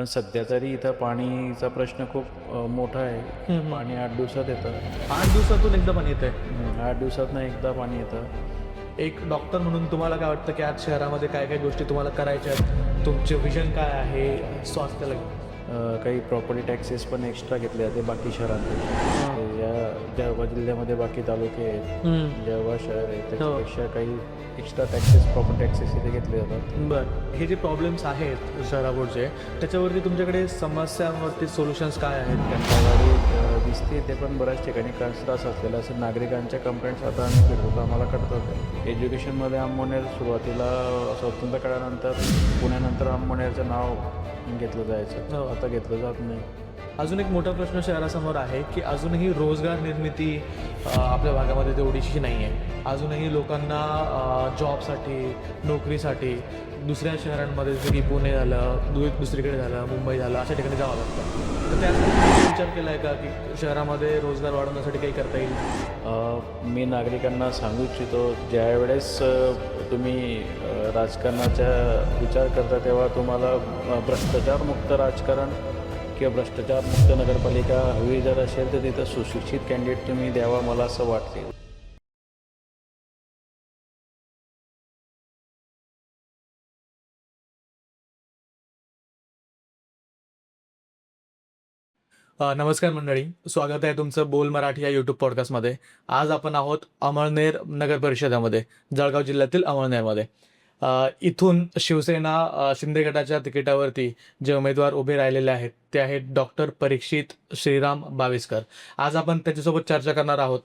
पण सध्या तरी इथं पाणीचा प्रश्न खूप मोठा आहे. पाणी आठ दिवसात येतं. आठ दिवसातून एकदा पण येते आठ दिवसातनं एकदा पाणी येतं. एक डॉक्टर म्हणून तुम्हाला काय वाटतं की आज शहरामध्ये काय काय गोष्टी तुम्हाला करायच्या आहेत? तुमचे विजन काय आहे? स्वास्थ्याला अ, काही प्रॉपर्टी टॅक्सेस पण एक्स्ट्रा घेतले जाते बाकी शहरांपैकी या जळगाव जिल्ह्यामध्ये बाकी तालुके आहेत जळगाव शहर आहे त्याच्यापेक्षा काही एक्स्ट्रा टॅक्सेस प्रॉपर्टी टॅक्सेस इथे घेतले जातात. बरं. हे जे प्रॉब्लेम्स आहेत शहरापुढचे त्याच्यावरती तुमच्याकडे समस्यांवरती सोल्युशन्स काय आहेत? अ, दिसते ते पण बऱ्याच ठिकाणी त्रास असलेला असं नागरिकांच्या कंप्लेंट्स आता आम्ही फिरतो आम्हाला कळतं एज्युकेशनमध्ये आंबोनेर सुरुवातीला स्वतंत्र काळानंतर पुण्यानंतर आंबोनेरचं नाव घेतलं जायचं. हो. आता घेतलं जात नाही. अजून एक मोठा प्रश्न शहरासमोर आहे की अजूनही रोजगार निर्मिती आपल्या भागामध्ये तेवढीशी नाही आहे अजूनही लोकांना जॉबसाठी नोकरीसाठी दुसऱ्या शहरांमध्ये जसं की पुणे झालं दु दुसरीकडे झालं मुंबई झालं अशा ठिकाणी जावं लागतं. तर त्यासाठी विचार केला आहे का की शहरामध्ये रोजगार वाढवण्यासाठी काही करता येईल? मी नागरिकांना सांगू इच्छितो ज्यावेळेस तुम्ही राजकारणाचा विचार करता तेव्हा तुम्हाला भ्रष्टाचारमुक्त राजकारण किंवा भ्रष्टाचारमुक्त नगरपालिका हवी जर असेल तर तिथं सुशिक्षित कॅन्डिडेट तुम्ही द्यावा मला असं वाटते नमस्कार मंडळी. स्वागत आहे तुमचं बोल मराठी या यूट्यूब पॉडकास्टमध्ये आज आपण आहोत अमळनेर नगर परिषदेमध्ये जळगाव जिल्ह्यातील अमळनेरमध्ये. इथून शिवसेना शिंदे गटाच्या तिकिटावरती जे उमेदवार उभे राहिलेले आहेत ते आहेत डॉक्टर परीक्षित श्रीराम बाविस्कर. आज आपण त्याच्यासोबत चर्चा करणार आहोत.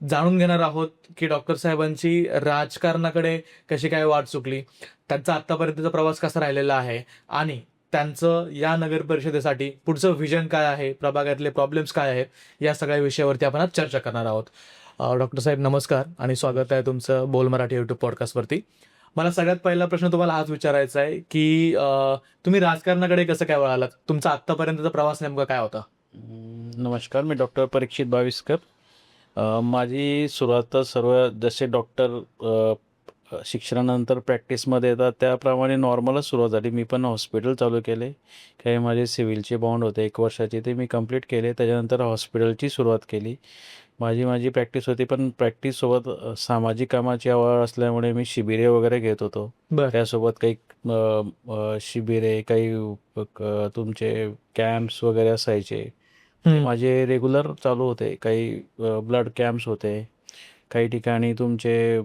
जाणून घेणार आहोत की डॉक्टर साहेबांची राजकारणाकडे कशी काय वाट चुकली त्यांचा आत्तापर्यंतचा प्रवास कसा राहिलेला आहे आणि त्यांचं या नगर परिषदेसाठी पुढचं व्हिजन काय आहे प्रभागातले प्रॉब्लेम्स काय आहेत या सगळ्या विषयावरती आपण आज चर्चा करणार आहोत. डॉक्टर साहेब नमस्कार आणि स्वागत आहे तुमचं बोल मराठी यूट्यूब पॉडकास्टवरती मला सगळ्यात पहिला प्रश्न तुम्हाला हाच विचारायचा आहे की तुम्ही राजकारणाकडे कसं काय वळालात? तुमचा आत्तापर्यंतचा प्रवास नेमका काय होता? नमस्कार. मी डॉक्टर परीक्षित बाविस्कर. माझी सुरुवात सर्व जसे डॉक्टर शिक्षणानंतर प्रॅक्टिसमध्ये येतात त्याप्रमाणे नॉर्मलच सुरुवात झाली. मी पण हॉस्पिटल चालू केले. काही माझे सिव्हिलचे बॉन्ड होते एक वर्षाचे ते मी कंप्लीट केले. त्याच्यानंतर हॉस्पिटलची सुरुवात केली. माझी माझी प्रॅक्टिस होती पण प्रॅक्टिससोबत अं, सामाजिक कामाची आवड असल्यामुळे मी शिबिरे वगैरे घेत होतो. त्यासोबत काही शिबिरे काही तुमचे कॅम्प्स वगैरे असायचे. माझे रेग्युलर चालू होते. काही ब्लड कॅम्प्स होते. काही ठिकाणी तुमचे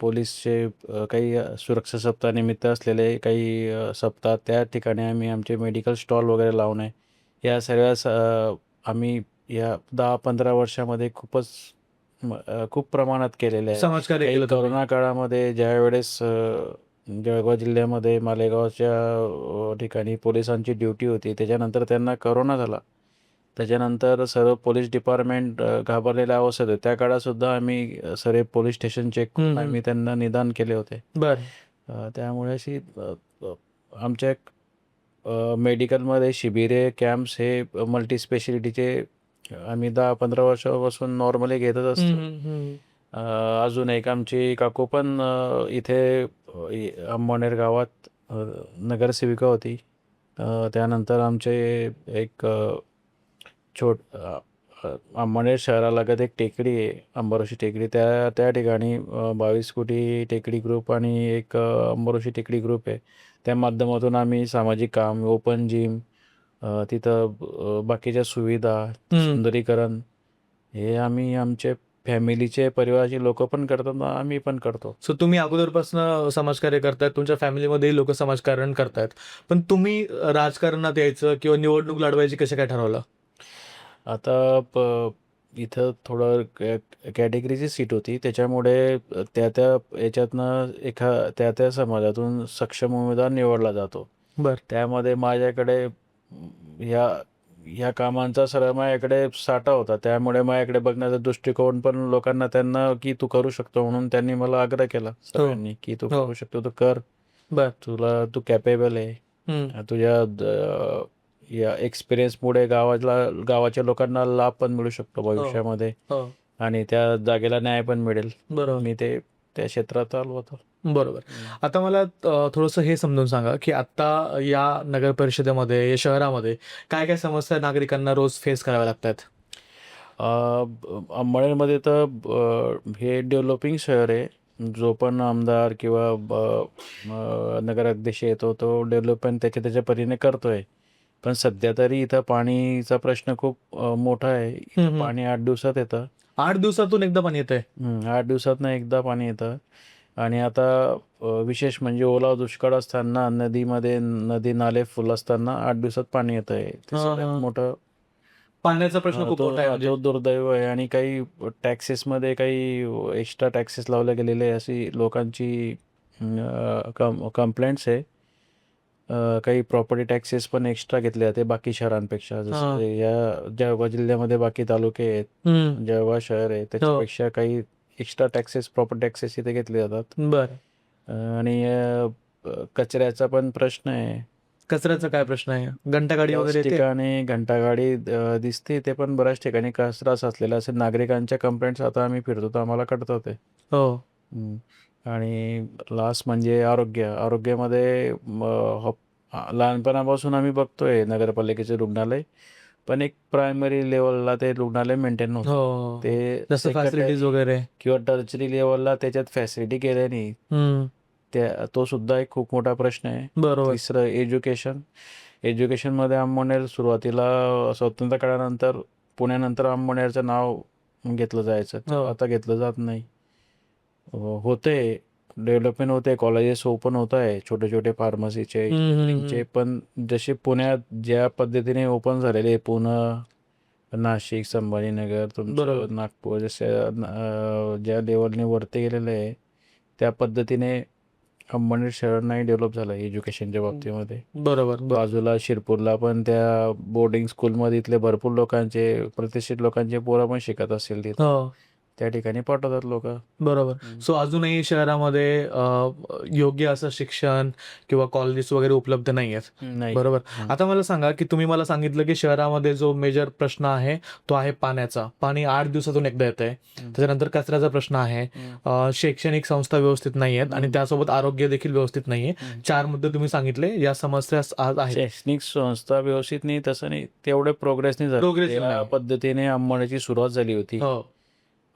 पोलीसचे काही सुरक्षा सप्ताहानिमित्त असलेले काही सप्ताह त्या ठिकाणी आम्ही आमचे मेडिकल स्टॉल वगैरे लावणे. या सर्व स- अ, आम्ही या दहा पंधरा वर्षामध्ये खूपच खूप प्रमाणात केलेले आहे. करोना काळामध्ये ज्या वेळेस जळगाव जिल्ह्यामध्ये मालेगावच्या ठिकाणी पोलिसांची ड्युटी होती त्याच्यानंतर त्यांना करोना झाला. त्याच्यानंतर सर्व पोलीस डिपार्टमेंट घाबरलेल्या अवस्थेत होते. त्या काळात सुद्धा आम्ही सर्व पोलीस स्टेशन चेक. आम्ही त्यांना निदान केले होते. बरं. त्यामुळे अशी आमच्या मेडिकलमध्ये शिबिरे कॅम्प्स हे मल्टी स्पेशलिटीचे आम्ही दहा पंधरा वर्षापासून नॉर्मली घेतच असतो. अ, अजून एक आमची काकू पण अ, इथे अ, इ- गावात अ, नगरसेविका होती. अ, त्यानंतर आमचे एक अ, छोट अ, अ, अंबनेर शहरालगत एक टेकडी आहे अंबारोशी टेकडी. त्या त्या ठिकाणी अ, बावीस कोटी टेकडी ग्रुप आणि एक अ, अंबारोशी टेकडी ग्रुप आहे. त्या माध्यमातून आम्ही सामाजिक काम ओपन जिम अ, तिथं अ, बाकीच्या सुविधा. सुंदरीकरण हे आम्ही आमचे फॅमिलीचे परिवाराची लोक पण करतात आम्ही पण करतो. सो तुम्ही अगोदरपासून समाजकार्य करतायत तुमच्या फॅमिलीमध्येही लोक समाजकारण करतायत. पण तुम्ही अ, राजकारणात यायचं किंवा निवडणूक लढवायची कसं काय ठरवलं? आता प इथं थोडं कॅ कॅटेगरीची सीट होती. त्याच्यामुळे त्या त्या याच्यातनं एखा त्या त्या समाजातून सक्षम उमेदवार निवडला जातो. बर. त्यामध्ये माझ्याकडे ह्या ह्या कामांचा सर्व माझ्याकडे साठा होता. त्यामुळे माझ्याकडे बघण्याचा दृष्टिकोन पण लोकांना त्यांना की तू करू शकतो म्हणून त्यांनी मला आग्रह केला. सगळ्यांनी की तू हो. करू शकतो तू कर. बर. तुला तू कॅपेबल आहे. तुझ्या या एक्सपिरियन्समुळे गावाला गावाच्या लोकांना लाभ पण मिळू शकतो भविष्यामध्ये. हो. आणि त्या जागेला न्याय पण मिळेल. बरोबर. मी ते त्या क्षेत्रात चालू होतं बरोबर. आता मला थोडंसं हे समजून सांगा की आता या नगर परिषदेमध्ये या शहरामध्ये काय काय समस्या नागरिकांना रोज फेस कराव्या लागतात? अंबळनेरमध्ये तर हे डेव्हलपिंग शहर आहे. जो पण आमदार किंवा नगराध्यक्ष येतो तो डेव्हलपमेंट त्याच्या त्याच्या परीने करतोय. पण सध्या तरी इथं पाणीचा प्रश्न खूप अ, मोठा आहे. इथं हम्म, हम्म. पाणी आठ दिवसात येतं. आठ दिवसातून एकदा पाणी येतंय? हम्म, आठ दिवसातनं एकदा पाणी येतं. आणि आता अ, विशेष म्हणजे ओला दुष्काळ असताना नदीमध्ये नदी नाले फुल असताना आठ दिवसात पाणी येत आहे ते हा, सगळ्यात हा. मोठं. पाण्याचा प्रश्न खूप तो मोठा आहे म्हणजे तो दुर्दैव आहे आणि काही टॅक्सेसमध्ये काही एक्स्ट्रा टॅक्सेस लावले गेलेले आहे अशी लोकांची कंप्लेंट्स आहे. अ, काही प्रॉपर्टी टॅक्सेस पण एक्स्ट्रा घेतले जाते बाकी शहरांपेक्षा. हा. जसं या जळगाव जिल्ह्यामध्ये बाकी तालुके आहेत. जळगाव शहर आहे. त्याच्यापेक्षा काही एक्स्ट्रा टॅक्सेस प्रॉपर्टी टॅक्सेस इथे घेतले जातात. बरं. आणि अ, कचऱ्याचा पण प्रश्न आहे. कचऱ्याचा काय प्रश्न आहे? घंटागाडी बऱ्याच वगैरे येते? ठिकाणी घंटागाडी अ, दिसते ते पण बऱ्याच ठिकाणी कचरा साचलेला असेल. नागरिकांच्या कंप्लेंट्स आता आम्ही फिरतो तर आम्हाला कळतं ते. हो. आणि लास्ट म्हणजे आरोग्य. आरोग्यामध्ये हॉप- लहानपणापासून आम्ही बघतोय नगरपालिकेचे रुग्णालय पण एक प्रायमरी लेवलला ते रुग्णालय मेंटेन होतं ते फॅसिलिटीज वगैरे. किंवा टर्चरी लेवलला त्याच्यात फॅसिलिटी केल्याने त्या तो सुद्धा एक खूप मोठा प्रश्न आहे. बरोबर. तिसरं एज्युकेशन एज्युकेशनमध्ये आंबोनेर सुरुवातीला स्वातंत्र्य काळानंतर पुण्यानंतर आंबोनेरचं नाव घेतलं जायचं. हो. आता घेतलं जात नाही. होते डेव्हलपमेंट होते कॉलेजेस ओपन होत आहे छोटे छोटे फार्मसीचे पण जसे पुण्यात ज्या पद्धतीने ओपन झालेले पुणे नाशिक संभाजीनगर तुमचं. नागपूर जसे ज्या लेवलने वरती गेलेले आहे त्या पद्धतीने अंबरनाथ शहर नाही डेव्हलप झालं एज्युकेशनच्या बाबतीमध्ये. बरोबर बरोबर. बाजूला शिरपूरला पण त्या बोर्डिंग स्कूलमध्ये इथले भरपूर लोकांचे प्रतिष्ठित लोकांचे पोरं पण शिकत असतील तिथे. हो. त्या ठिकाणी पाठवतात लोक. बरोबर. सो अजूनही शहरामध्ये अ, योग्य असं शिक्षण किंवा कॉलेजेस वगैरे उपलब्ध नाही आहेत नाही. बरोबर. आता मला सांगा की तुम्ही मला सांगितलं की शहरामध्ये जो मेजर प्रश्न आहे तो आहे पाण्याचा. पाणी आठ दिवसातून एकदा येत आहे. त्याच्यानंतर कचऱ्याचा प्रश्न आहे. हम्म. अ, शैक्षणिक संस्था व्यवस्थित नाही आहेत आणि. त्यासोबत आरोग्य देखील व्यवस्थित नाहीये. हम्म. चार मुद्दे तुम्ही सांगितले. या समस्या आज आहेत. शैक्षणिक संस्था व्यवस्थित नाही तसं नाही. तेवढे प्रोग्रेस नाही झाली. Progress नाही. पद्धतीने अंबनेरची सुरुवात झाली होती. हो.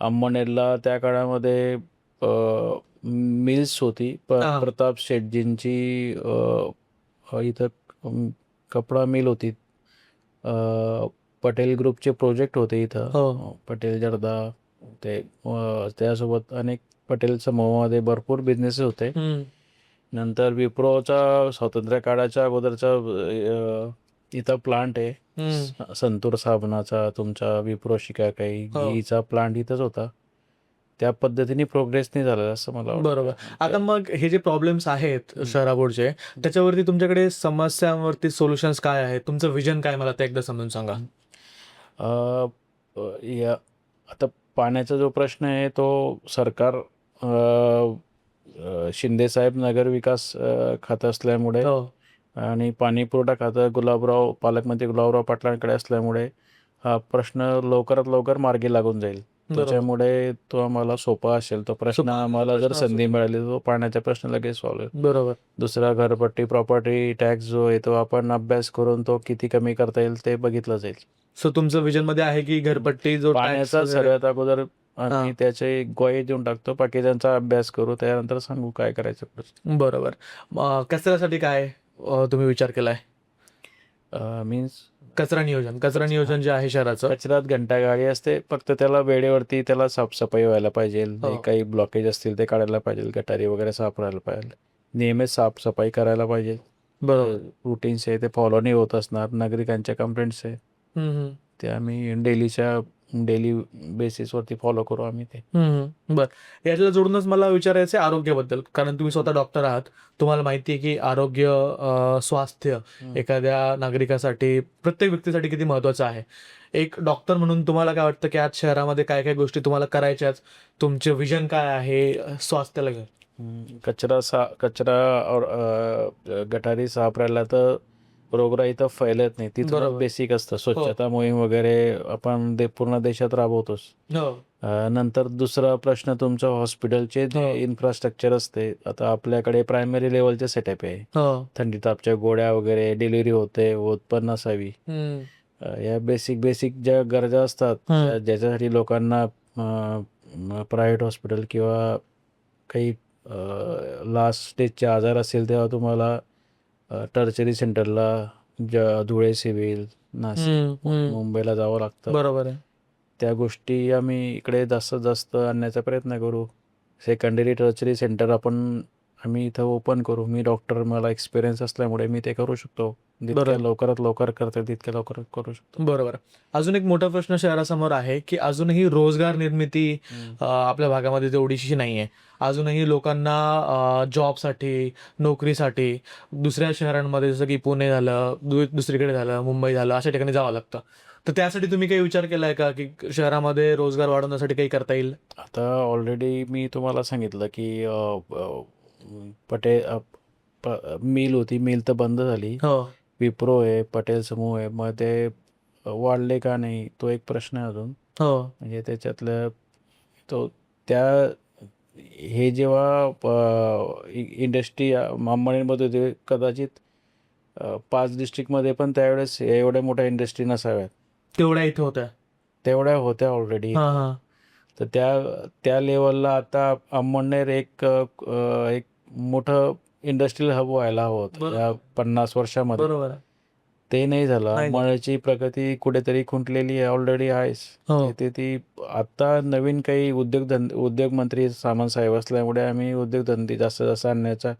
अंबनेरला त्या काळामध्ये मिल्स होती प- हा. प्रताप शेटजींची अ, इथं अम, कपडा मिल होती अ, पटेल ग्रुपचे प्रोजेक्ट होते इथं हो. पटेल जर्दा ते अ, त्यासोबत अनेक पटेल समूहामध्ये भरपूर बिझनेस होते हम्म. नंतर विप्रोचा स्वातंत्र्य काळाच्या अगोदरचा अ, इथं प्लांट आहे. संतूर साबणाचा तुमचा विप्रो शिकाकाई हो. घीचा प्लांट इथंच होता. त्या पद्धतीने प्रोग्रेस नाही झाला असं मला. बरोबर. आता मग हे जे प्रॉब्लेम्स आहेत शहरापुढचे त्याच्यावरती तुमच्याकडे समस्यांवरती सोल्युशन्स काय आहेत? तुमचं विजन काय मला ते एकदा समजून सांगा. या आता पाण्याचा जो प्रश्न आहे तो सरकार शिंदेसाहेब नगर विकास खातं असल्यामुळे हो. आणि पाणी पुरवठा खातं गुलाबराव पालकमंत्री गुलाबराव पाटलांकडे असल्यामुळे हा प्रश्न लवकरात लवकर मार्गी लागून जाईल. त्याच्यामुळे तो आम्हाला सोपा असेल. तो प्रश्न आम्हाला जर संधी. मिळाली तो पाण्याचा प्रश्न लगेच सॉल्व्ह होईल. बरोबर. दुसरा घरपट्टी प्रॉपर्टी टॅक्स जो आहे तो आपण अभ्यास करून तो किती कमी करता येईल ते बघितलं जाईल. सो तुमचं विजनमध्ये आहे की घरपट्टी जो पाण्याचा सर्वात अगोदर. आम्ही त्याचे गोळे देऊन टाकतो. बाकीच्यांचा अभ्यास करू. त्यानंतर सांगू काय करायचं. बरोबर. कचऱ्यासाठी काय? तुम्ही विचार केलाय? अं, मीन्स कचरा नियोजन कचरा नियोजन जे आहे शहराचं. कचऱ्यात घंटा गाडी असते फक्त त्याला वेळेवरती त्याला साफसफाई व्हायला पाहिजे. हो. काही ब्लॉकेज असतील ते काढायला पाहिजे गटारी वगैरे साफ राहायला पाहिजे. नियमित साफसफाई करायला पाहिजे. बरोबर. रुटीन्स आहे ते फॉलो नाही होत असणार नागरिकांच्या कंप्लेंट्स आहे. ते आम्ही डेलीच्या डेली बेसिसवरती फॉलो करू आम्ही ते. बर. याच्याला जोडूनच मला विचारायचं आहे आरोग्याबद्दल. कारण तुम्ही स्वतः डॉक्टर आहात. तुम्हाला माहिती आहे की आरोग्य स्वास्थ्य. एखाद्या नागरिकासाठी प्रत्येक व्यक्तीसाठी किती महत्वाचं आहे. एक डॉक्टर म्हणून तुम्हाला काय वाटतं की आज शहरामध्ये काय काय गोष्टी तुम्हाला करायच्यात? तुमचे विजन काय आहे? स्वास्थ्याला घेऊन. कचरा सा कचरा और गटारी राहिला तर रोगराई इथं फैलत नाही. तिथं. बेसिक असतं स्वच्छता मोहीम वगैरे आपण दे पूर्ण देशात राबवतोच. हो. नंतर दुसरा प्रश्न तुमचं हॉस्पिटलचे जे हो. इन्फ्रास्ट्रक्चर असते. आता आपल्याकडे प्रायमरी लेवलचे सेटअप आहे. हो. थंडी तापच्या गोळ्या वगैरे डिलिव्हरी होते होत पण नसावी हम्म. अ, या बेसिक बेसिक ज्या गरजा असतात ज्याच्यासाठी लोकांना प्रायव्हेट हॉस्पिटल किंवा काही लास्ट स्टेजचे आजार असेल तेव्हा तुम्हाला टर्चरी सेंटरला ज धुळे सिव्हिल नाशिक हम्म, हम्म. मुंबईला जावं लागतं. बरोबर आहे. त्या गोष्टी आम्ही इकडे जास्तीत जास्त आणण्याचा प्रयत्न करू. सेकंडरी टर्चरी सेंटर आपण आम्ही इथं ओपन करू. मी डॉक्टर मला एक्सपिरियन्स असल्यामुळे मी ते करू शकतो. जितक्या बरोबर. लवकरात लवकर करता तितक्या लवकर करू शकतो. बरोबर. अजून एक मोठा प्रश्न शहरासमोर आहे की अजूनही रोजगार निर्मिती अ, आपल्या भागामध्ये तेवढीशी नाही आहे अजूनही लोकांना जॉबसाठी नोकरीसाठी दुसऱ्या शहरांमध्ये जसं की पुणे झालं दु दुसरीकडे झालं मुंबई झालं अशा ठिकाणी जावं लागतं. तर त्यासाठी तुम्ही काही विचार केलाय का की शहरामध्ये रोजगार वाढवण्यासाठी काही करता येईल? आता ऑलरेडी मी तुम्हाला सांगितलं की अ, अ, पटे अ, प- मिल होती मिल तर बंद झाली. हो. विप्रो आहे पटेल समूह आहे मग ते वाढले का नाही तो एक प्रश्न आहे अजून. हो. म्हणजे त्याच्यातलं तो त्या हे जेव्हा इंडस्ट्री अंबानीमध्ये होते कदाचित पाच डिस्ट्रिक्टमध्ये पण त्यावेळेस एवढ्या मोठ्या इंडस्ट्री नसाव्यात. तेवढ्या इथे होत्या. तेवढ्या होत्या ऑलरेडी तर त्या त्या लेवलला आता अंमळनेर एक एक मोठं इंडस्ट्रियल हब व्हायला हवं होतं. बरोबर. या पन्नास वर्षामध्ये. बरोबर. आहे ते नाही झालं. नाही. अंमळनेरची प्रगती कुठेतरी खुंटलेली आहे ऑलरेडी आहेच. हो. ते ती आता नवीन काही उद्योगधंदे उद्योग मंत्री सामंत साहेब असल्यामुळे आम्ही उद्योगधंदे जास्त जास्त आणण्याचा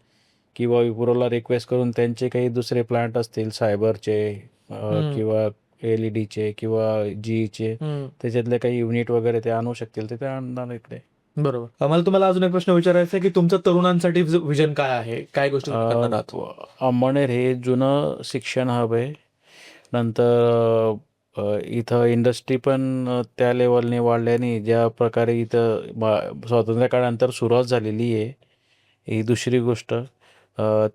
किंवा विप्रोला रिक्वेस्ट करून त्यांचे काही दुसरे प्लांट असतील सायबरचे हम्म. किंवा एल ई डीचे किंवा जीईचे हम्म. त्याच्यातले काही युनिट वगैरे ते आणू शकतील. ते ते आणणार इकडे. बरोबर. मला तुम्हाला अजून एक प्रश्न विचारायचा आहे की तुमचं तरुणांसाठी विजन काय आहे? काय गोष्टी तुम्ही करणार आहात? अ, अंमळनेर हे जुनं शिक्षण हब आहे. नंतर इथं इंडस्ट्री पण त्या लेवलने वाढल्याने ज्या प्रकारे इथं बा- स्वातंत्र्य काळानंतर सुरुवात झालेली आहे ही दुसरी गोष्ट.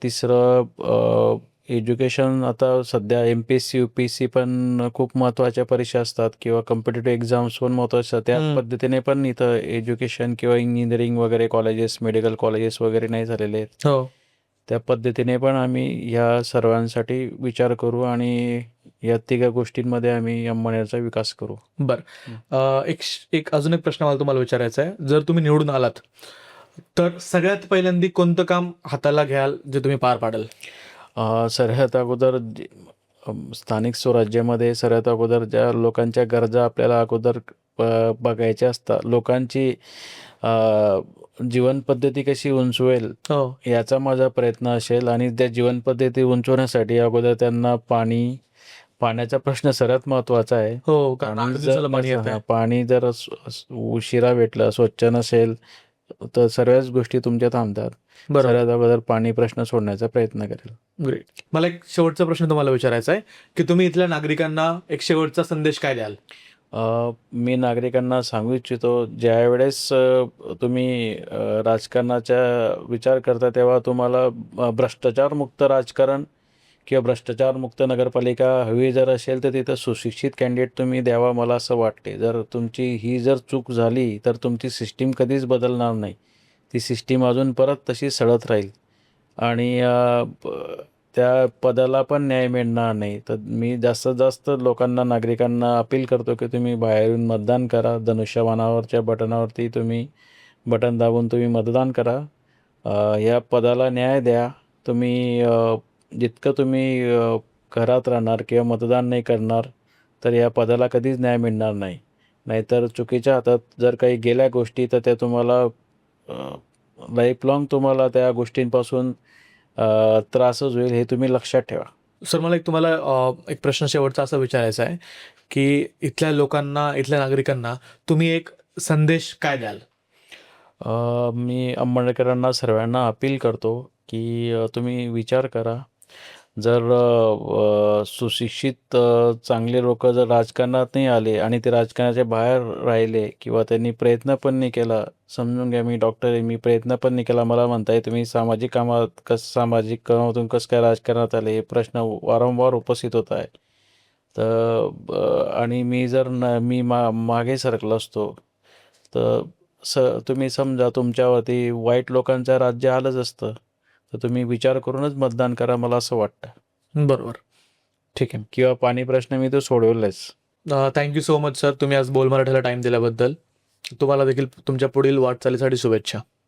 तिसरं एज्युकेशन आता सध्या M P S C U P S C पण खूप महत्त्वाच्या परीक्षा असतात किंवा कम्पिटेटिव्ह एक्झाम्स पण महत्त्वाच्या असतात. त्या. पद्धतीने पण इथं एज्युकेशन किंवा इंजिनिअरिंग वगैरे कॉलेजेस मेडिकल कॉलेजेस वगैरे नाही झालेले आहेत. हो. त्या पद्धतीने पण आम्ही ह्या सर्वांसाठी विचार करू आणि या तिघा गोष्टींमध्ये आम्ही अंमळनेरचा विकास करू. बर. एक एक अजून एक प्रश्न मला तुम्हाला विचारायचा आहे. जर तुम्ही निवडून आलात तर सगळ्यात पहिल्यांदी कोणतं काम हाताला घ्याल जे तुम्ही पार पाडाल? सर्वात अगोदर स्थानिक स्वराज्यामध्ये सर्वात अगोदर ज्या लोकांच्या गरजा आपल्याला अगोदर बघायच्या असतात लोकांची जीवनपद्धती कशी उंचवेल हो. याचा माझा प्रयत्न असेल आणि त्या जीवनपद्धती उंचवण्यासाठी अगोदर त्यांना पाणी पाण्याचा प्रश्न सर्वात महत्त्वाचा आहे. हो कारण पाणी जर उशिरा भेटलं स्वच्छ नसेल तर सर्वच गोष्टी तुमच्या थांबतात. बरोबर. पाणी प्रश्न सोडण्याचा प्रयत्न करेल. ग्रेट मला एक शेवटचा प्रश्न तुम्हाला विचारायचा आहे की तुम्ही इथल्या नागरिकांना एक शेवटचा संदेश काय द्याल? मी नागरिकांना सांगू इच्छितो ज्या वेळेस अ, तुम्ही राजकारणाचा विचार करता तेव्हा तुम्हाला भ्रष्टाचारमुक्त राजकारण किंवा भ्रष्टाचारमुक्त नगरपालिका हवी जर असेल तर तिथं सुशिक्षित कॅन्डिडेट तुम्ही द्यावा मला असं वाटते. जर तुमची ही जर चूक झाली तर तुमची सिस्टीम कधीच बदलणार नाही. ती सिस्टीम अजून परत तशी सडत राहील. आणि त्या पदाला पण न्याय मिळणार नाही. तर मी जास्तीत जास्त लोकांना नागरिकांना अपील करतो की तुम्ही बाहेरून मतदान करा. धनुष्यबाणावरच्या बटनावरती तुम्ही बटन दाबून तुम्ही मतदान करा. या पदाला न्याय द्या. तुम्ही जितकं तुम्ही घरात राहणार किंवा मतदान नाही करणार तर या पदाला कधीच न्याय मिळणार नाही. नाहीतर चुकीच्या हातात जर काही गेल्या गोष्टी तर त्या तुम्हाला लाईफ लॉंग तुम्हाला त्या गोष्टींपासून त्रासच होईल हे तुम्ही लक्षात ठेवा. सर मला एक तुम्हाला एक प्रश्न शेवटचा असा विचारायचा आहे की इथल्या लोकांना इथल्या नागरिकांना तुम्ही एक संदेश काय द्याल? मी अंबेडकरांना सर्वांना अपील करतो की तुम्ही विचार करा जर सुशिक्षित चांगले लोक जर राजकारणात नाही आले आणि ते राजकारणाच्या बाहेर राहिले किंवा त्यांनी प्रयत्न पण नाही केला समजून घ्या मी डॉक्टर आहे मी प्रयत्न पण नाही केला. मला म्हणताय तुम्ही सामाजिक कामात कस सामाजिक कामातून कसं काय राजकारणात आले हे प्रश्न वारंवार उपस्थित होत आहे. तर आणि मी जर न मी मा मागे सरकलो असतो तर स तुम्ही समजा तुमच्यावरती वाईट लोकांचं राज्य आलंच असतं. तर तुम्ही विचार करूनच मतदान करा मला असं वाटतं. बरोबर. ठीक आहे. किंवा पाणी प्रश्न मी तो सोडवलाच. Thank you so much sir तुम्ही आज बोल मराठीला टाइम दिल्याबद्दल. तुम्हाला देखील तुमच्या पुढील वाटचालीसाठी शुभेच्छा.